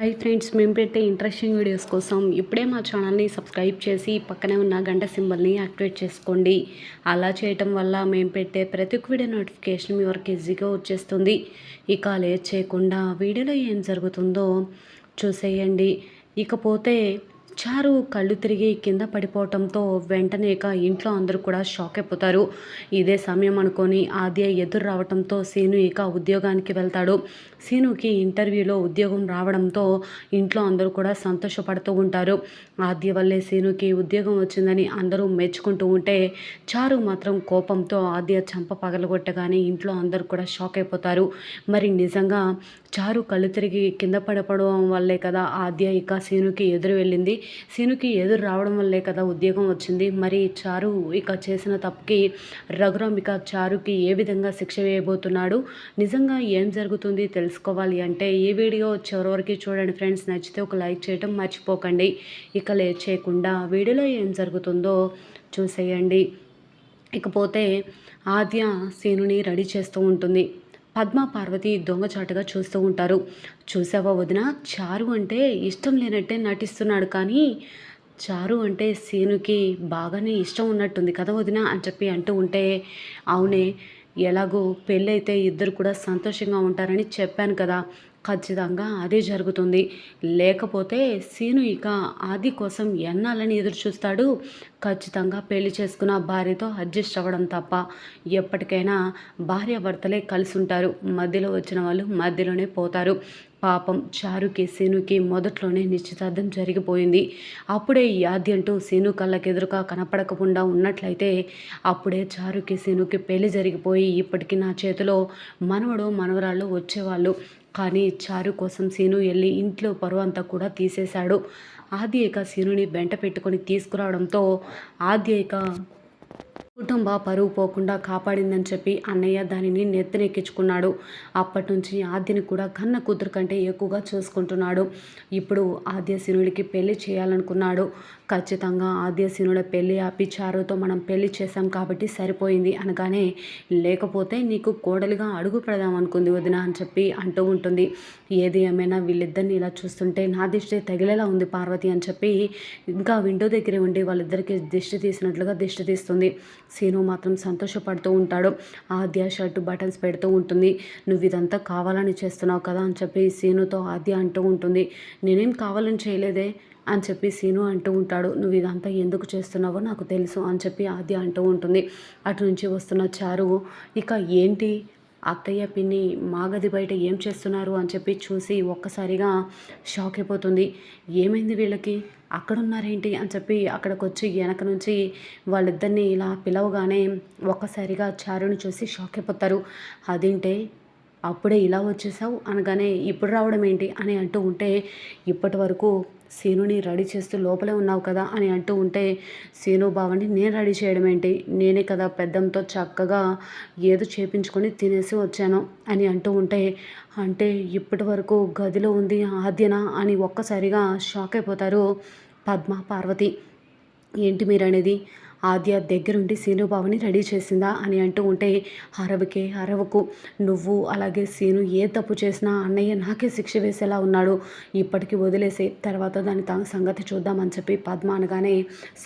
Hi friends మేము పెట్టే interesting videos కోసం ఇప్పుడే మా ఛానల్ని సబ్స్క్రైబ్ చేసి పక్కనే ఉన్న గంట సింబల్ని యాక్టివేట్ చేసుకోండి. అలా చేయటం వల్ల మేము పెట్టే ప్రతి ఒక్క వీడియో నోటిఫికేషన్ మీ వరకు ఈజీగా వచ్చేస్తుంది. ఇక లేట్ చేయకుండా వీడియోలో ఏం జరుగుతుందో చూసేయండి. ఇకపోతే చారు కళ్ళు తిరిగి కింద పడిపోవటంతో వెంటనే ఇక ఇంట్లో అందరూ కూడా షాక్ అయిపోతారు. ఇదే సమయం అనుకొని ఆద్య ఎదురు రావడంతో సీను ఇక ఉద్యోగానికి వెళ్తాడు. సీనుకి ఇంటర్వ్యూలో ఉద్యోగం రావడంతో ఇంట్లో అందరూ కూడా సంతోషపడుతూ ఉంటారు. ఆద్య వల్లే సీనుకి ఉద్యోగం వచ్చిందని అందరూ మెచ్చుకుంటూ ఉంటే చారు మాత్రం కోపంతో ఆద్య చంప పగలగొట్టగానే ఇంట్లో అందరూ కూడా షాక్ అయిపోతారు. మరి నిజంగా చారు కళ్ళు తిరిగి కింద పడిపోవడం వల్లే కదా ఆద్య ఇక సీనుకి ఎదురు వెళ్ళింది. సీనుకి ఎదురు రావడం వల్లే కదా ఉద్యోగం వచ్చింది. మరి చారు ఇక చేసిన తప్పుకి రఘురామ్ ఇక చారుకి ఏ విధంగా శిక్ష వేయబోతున్నాడు? నిజంగా ఏం జరుగుతుంది తెలుసుకోవాలి అంటే ఈ వీడియో చివరి చూడండి ఫ్రెండ్స్. నచ్చితే ఒక లైక్ చేయడం మర్చిపోకండి. ఇక లేట్ చేయకుండా వీడియోలో ఏం జరుగుతుందో చూసేయండి. ఇకపోతే ఆద్య సీనుని రెడీ చేస్తూ ఉంటుంది. పద్మ పార్వతి దొంగచాటుగా చూస్తూ ఉంటారు. చూసావా వదిన? చారు అంటే ఇష్టం లేనట్టే నటిస్తున్నాడు కానీ చారు అంటే సీనుకి బాగానే ఇష్టం ఉన్నట్టుంది కదా వదిన అని చెప్పి అంటూ ఉంటే అవునే ఎలాగో పెళ్ళైతే ఇద్దరు కూడా సంతోషంగా ఉంటారని చెప్పాను కదా. ఖచ్చితంగా అదే జరుగుతుంది. లేకపోతే సీను ఇక ఆది కోసం ఎన్నాలని ఎదురు చూస్తాడు ఖచ్చితంగా పెళ్ళి చేసుకున్న భార్యతో అడ్జస్ట్ అవ్వడం తప్ప ఎప్పటికైనా భార్యాభర్తలే కలిసి ఉంటారు మధ్యలో వచ్చిన వాళ్ళు మధ్యలోనే పోతారు. పాపం చారుకి సీనుకి మొదట్లోనే నిశ్చితార్థం జరిగిపోయింది. అప్పుడే ఈ ఆది అంటూ సీను కళ్ళకెదురుగా కనపడకుండా ఉన్నట్లయితే అప్పుడే చారుకి సీనుకి పెళ్ళి జరిగిపోయి ఇప్పటికీ నా చేతిలో మనవడు మనవరాళ్ళు వచ్చేవాళ్ళు. కానీ చారు కోసం సీను వెళ్ళి ఇంట్లో పరువు అంతా కూడా తీసేశాడు. ఆది ఇక సీనుని వెంట పెట్టుకొని తీసుకురావడంతో ఆది కుటుంబ పరువు పోకుండా కాపాడిందని చెప్పి అన్నయ్య దానిని నెత్తనెక్కించుకున్నాడు. అప్పటి నుంచి ఆద్యని కూడా కన్న కూతురు కంటే ఎక్కువగా చూసుకుంటున్నాడు. ఇప్పుడు ఆద్య సినుడికి పెళ్ళి చేయాలనుకున్నాడు. ఖచ్చితంగా ఆద్య సినుల పెళ్ళి ఆపి చారుతో మనం పెళ్ళి చేశాం కాబట్టి సరిపోయింది అనగానే లేకపోతే నీకు కోడలిగా అడుగు పెడదాం అనుకుంది వదిన అని చెప్పి అంటూ ఉంటుంది. ఏది ఏమైనా వీళ్ళిద్దరిని ఇలా చూస్తుంటే నా దిష్టి తగిలేలా ఉంది పార్వతి అని చెప్పి ఇంకా విండో దగ్గరే ఉండి వాళ్ళిద్దరికి దిష్టి తీసినట్లుగా దిష్టి తీస్తుంది. సీను మాత్రం సంతోషపడుతూ ఉంటాడు. ఆద్య షర్టు బటన్స్ పెడుతూ ఉంటుంది. నువ్వు ఇదంతా కావాలని చేస్తున్నావు కదా అని చెప్పి సీనుతో ఆద్య అంటూ ఉంటుంది. నేనేం కావాలని చేయలేదే అని చెప్పి సీను అంటూ ఉంటాడు. నువ్వు ఇదంతా ఎందుకు చేస్తున్నావో నాకు తెలుసు అని చెప్పి ఆద్య అంటూ ఉంటుంది. అటు నుంచి వస్తున్న చారు ఇక ఏంటి? అత్తయ్య పిన్ని మాగది బయట ఏం చేస్తున్నారు అని చెప్పి చూసి ఒక్కసారిగా షాక్ అయిపోతుంది. ఏమైంది వీళ్ళకి? అక్కడ ఉన్నారేంటి అని చెప్పి అక్కడికి వచ్చి వెనక నుంచి వాళ్ళిద్దరిని ఇలా పిలవగానే ఒక్కసారిగా చారుని చూసి షాక్ అయిపోతారు. అదేంటే? అప్పుడే ఇలా వచ్చేసావు? అనగానే ఇప్పుడు రావడం ఏంటి అని అంటూ ఉంటే ఇప్పటి వరకు సీనుని రెడీ చేస్తూ లోపలే ఉన్నావు కదా అని అంటూ ఉంటే సీను బావని నేను రెడీ చేయడం ఏంటి? నేనే కదా పెద్దంతో చక్కగా ఏదో చేపించుకొని తినేసి వచ్చాను అని అంటూ ఉంటే అంటే ఇప్పటి వరకు గదిలో ఉంది ఆద్యన అని ఒక్కసారిగా షాక్ అయిపోతారు పద్మ పార్వతి. ఏంటి మీరు అనేది ఆద్య దగ్గరుండి సీనుబాబుని రెడీ చేసిందా అని అంటూ ఉంటే అరవకే అరవకు. నువ్వు అలాగే సీను ఏ తప్పు చేసినా అన్నయ్య నాకే శిక్ష వేసేలా ఉన్నాడు. ఇప్పటికి వదిలేసే తర్వాత దాని తన సంగతి చూద్దామని చెప్పి పద్మ అనగానే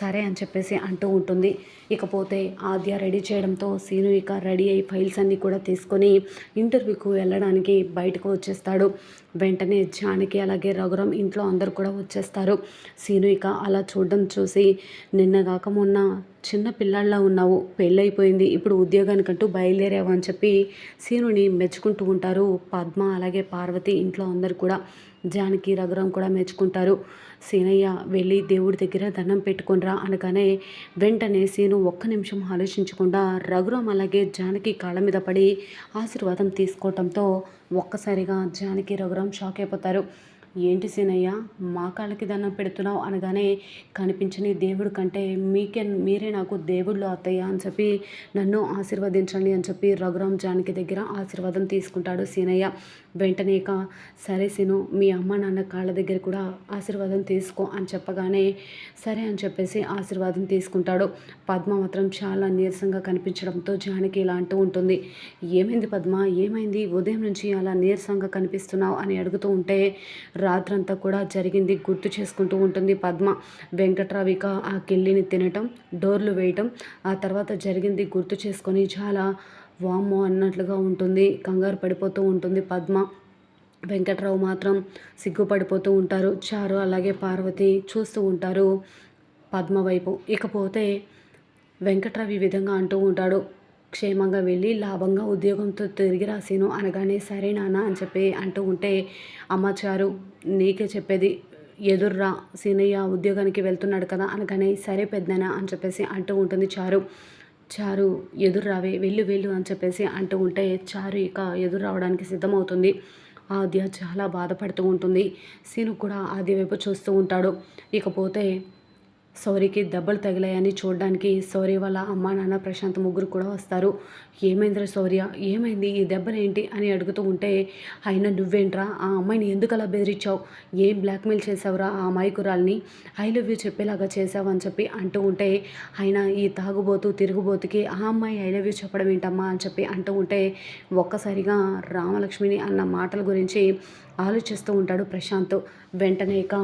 సరే అని చెప్పేసి అంటూ ఉంటుంది. ఇకపోతే ఆద్య రెడీ చేయడంతో సీను ఇక రెడీ అయ్యి ఫైల్స్ అన్నీ కూడా తీసుకొని ఇంటర్వ్యూకు వెళ్ళడానికి బయటకు వచ్చేస్తాడు. వెంటనే జానకి అలాగే రఘురం ఇంట్లో అందరు కూడా వచ్చేస్తారు. సీను ఇక అలా చూడడం చూసి నిన్నగాక మొన్న చిన్న పిల్లల్లా ఉన్నావు పెళ్ళైపోయింది ఇప్పుడు ఉద్యోగానికంటూ బయలుదేరావు అని చెప్పి సీనుని మెచ్చుకుంటూ ఉంటారు. పద్మ అలాగే పార్వతి ఇంట్లో అందరు కూడా జానకి రఘురామ్ కూడా మెచ్చుకుంటారు. సీనయ్య వెళ్ళి దేవుడి దగ్గర దండం పెట్టుకునిరా అనగానే వెంటనే సీను ఒక్క నిమిషం ఆలోచించకుండా రఘురామ్ అలాగే జానకి కాళ్ళ మీద పడి ఆశీర్వాదం తీసుకోవటంతో ఒక్కసారిగా జానకి రఘురామ్ షాక్ అయిపోతారు. ఏంటి సీనయ్య? మా కాళ్ళకి దండం పెడుతున్నావు అనగానే కనిపించని దేవుడు కంటే మీకే మీరే నాకు దేవుళ్ళు అత్తయ్య అని చెప్పి నన్ను ఆశీర్వదించండి అని చెప్పి రఘురామ్ జానకి దగ్గర ఆశీర్వాదం తీసుకుంటాడు సీనయ్య. వెంటనే ఇక సరే సీను మీ అమ్మ నాన్న కాళ్ళ దగ్గర కూడా ఆశీర్వాదం తీసుకో అని చెప్పగానే సరే అని చెప్పేసి ఆశీర్వాదం తీసుకుంటాడు. పద్మ మాత్రం చాలా నీరసంగా కనిపించడంతో జానకి ఇలా అంటూ ఉంటుంది. ఏమైంది పద్మ? ఏమైంది? ఉదయం నుంచి అలా నీరసంగా కనిపిస్తున్నావు అని అడుగుతూ ఉంటే రాత్రంతా కూడా జరిగింది. గుర్తు చేసుకుంటూ ఉంటుంది. పద్మ వెంకట్రావిక ఆ కిల్లిని తినటం డోర్లు వేయటం ఆ తర్వాత జరిగింది గుర్తు చేసుకొని చాలా వామ్మో అన్నట్లుగా ఉంటుంది. కంగారు పడిపోతూ ఉంటుంది. పద్మ వెంకట్రావు మాత్రం సిగ్గుపడిపోతూ ఉంటారు. చారు అలాగే పార్వతి చూస్తూ ఉంటారు పద్మ వైపు. ఇకపోతే వెంకట్రావు ఈ విధంగా అంటూ ఉంటాడు. క్షేమంగా వెళ్ళి లాభంగా ఉద్యోగంతో తిరిగి రాసాను అనగానే సరే నాన్న అని చెప్పి అంటూ ఉంటే అమ్మ చారు నీకే చెప్పేది ఎదుర్రా సీనయ్య ఉద్యోగానికి వెళ్తున్నాడు కదా అనగానే సరే పెద్దనా అని చెప్పేసి అంటూ ఉంటుంది చారు. చారు ఎదురు రావే వెళ్ళు వెళ్ళు అని చెప్పేసి అంటూ ఉంటే చారు ఇక ఎదురు రావడానికి సిద్ధమవుతుంది. ఆద్య చాలా బాధపడుతూ ఉంటుంది. సీను కూడా ఆద్య వైపు చూస్తూ ఉంటాడు. ఇకపోతే సౌరికి దెబ్బలు తగిలాయని చూడడానికి సౌరీ వాళ్ళ అమ్మ నాన్న ప్రశాంత్ ముగ్గురు కూడా వస్తారు. ఏమైందిరా సౌర్య? ఏమైంది? ఈ దెబ్బలేంటి? అని అడుగుతూ ఉంటే అయినా నువ్వేంట్రా? ఆ అమ్మాయిని ఎందుకు అలా బెదిరించావు? ఏం బ్లాక్మెయిల్ చేసావురా ఆ అమాయకురాల్ని? ఐ లవ్ యూ చెప్పేలాగా చేసావు అని చెప్పి అంటూ ఉంటే ఆయన ఈ తాగుబోతు తిరుగుబోతుకి ఆ అమ్మాయి ఐ లవ్ యూ చెప్పడం ఏంటమ్మా అని చెప్పి అంటూ ఉంటే ఒక్కసారిగా రామలక్ష్మిని అన్న మాటల గురించి ఆలోచిస్తూ ఉంటాడు ప్రశాంత్. వెంటనే ఇక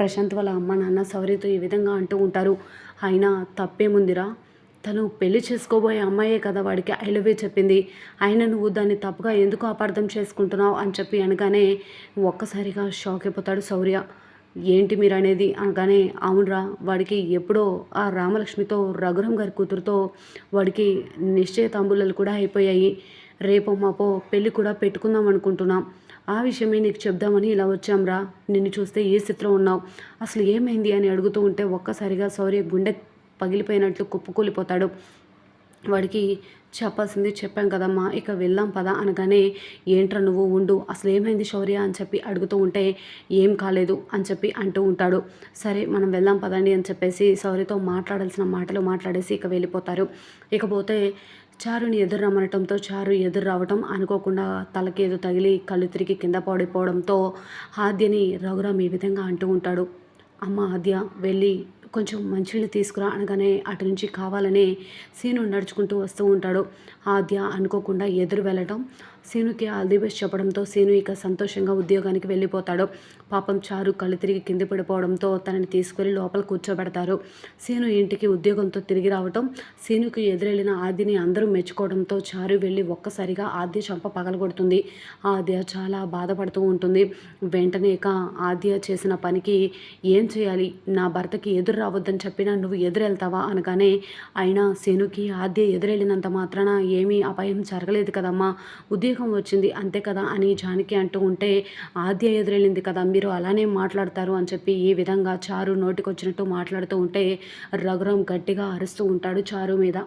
ప్రశాంత్ వాళ్ళ అమ్మ నాన్న సౌర్యతో ఈ విధంగా అంటూ ఉంటారు. అయినా తప్పేముందిరా? తను పెళ్ళి చేసుకోబోయే అమ్మాయే కదా వాడికి ఐ లవ్ యూ చెప్పింది. అయినా నువ్వు దాన్ని తప్పుగా ఎందుకు అపార్థం చేసుకుంటున్నావు అని చెప్పి అనగానే ఒక్కసారిగా షాక్ అయిపోతాడు శౌర్య ఏంటి మీరు అనేది? అనగానే అవునరా వాడికి ఎప్పుడో ఆ రామలక్ష్మితో రఘురం గారి కూతురుతో వాడికి నిశ్చయ తాంబూలాలు కూడా అయిపోయాయి. రేపు మాపో పెళ్ళి కూడా పెట్టుకుందాం అనుకుంటున్నాం. ఆ విషయమే నీకు చెప్దామని ఇలా వచ్చాంరా. నిన్ను చూస్తే ఏ స్థితిలో ఉన్నావు? అసలు ఏమైంది అని అడుగుతూ ఉంటే ఒక్కసారిగా శౌర్య గుండె పగిలిపోయినట్లు కుప్పకూలిపోతాడు. వాడికి చెప్పాల్సింది చెప్పాం కదమ్మా ఇక వెళ్దాం పదా అనగానే ఏంట్రా నువ్వు ఉండు అసలు ఏమైంది శౌర్య? అని చెప్పి అడుగుతూ ఉంటే ఏం కాలేదు అని చెప్పి అంటూ ఉంటాడు. సరే మనం వెళ్దాం పదండి అని చెప్పేసి శౌర్యతో మాట్లాడాల్సిన మాటలు మాట్లాడేసి ఇక వెళ్ళిపోతారు. ఇకపోతే చారుని ఎదురు రమ్మనటంతో చారు ఎదురు రావటం అనుకోకుండా తలకి ఏదో తగిలి కళ్ళు తిరిగి కింద పడిపోవడంతో ఆద్యని రఘురామ్ ఈ విధంగా అంటూ ఉంటాడు. అమ్మ ఆద్య వెళ్ళి కొంచెం మంచినీళ్ళు తీసుకురా అనగానే అటు నుంచి కావాలనే సీను నడుచుకుంటూ వస్తూ ఉంటాడు. ఆద్య అనుకోకుండా ఎదురు వెళ్ళటం సీనుకి ఆల్ ది బెస్ట్ చెప్పడంతో సీను ఇక సంతోషంగా ఉద్యోగానికి వెళ్ళిపోతాడు. పాపం చారు కళ్ళు తిరిగి కింద పడిపోవడంతో తనని తీసుకెళ్ళి లోపల కూర్చోబెడతారు. సీను ఇంటికి ఉద్యోగంతో తిరిగి రావటం సీనుకి ఎదురెళ్ళిన ఆదిని అందరూ మెచ్చుకోవడంతో చారు వెళ్ళి ఒక్కసారిగా ఆద్య చంప పగలగొడుతుంది. ఆద్య చాలా బాధపడుతూ ఉంటుంది. వెంటనే ఇక ఆద్య చేసిన పనికి ఏం చేయాలి? నా భర్తకి ఎదురు రావద్దని చెప్పినా నువ్వు ఎదురెళ్తావా అనగానే అయినా సీనుకి ఆద్య ఎదురెళ్ళినంత మాత్రాన ఏమీ అపాయం జరగలేదు కదమ్మా. ఉద్యోగ వచ్చింది. అంతే కదా అని జానకి అంటూ ఉంటే ఆద్య ఎదురెళ్ళింది కదా మీరు అలానే మాట్లాడతారు అని చెప్పి ఈ విధంగా చారు నోటికొచ్చినట్టు మాట్లాడుతూ ఉంటే రఘురాం గట్టిగా అరుస్తూ ఉంటాడు చారు మీద.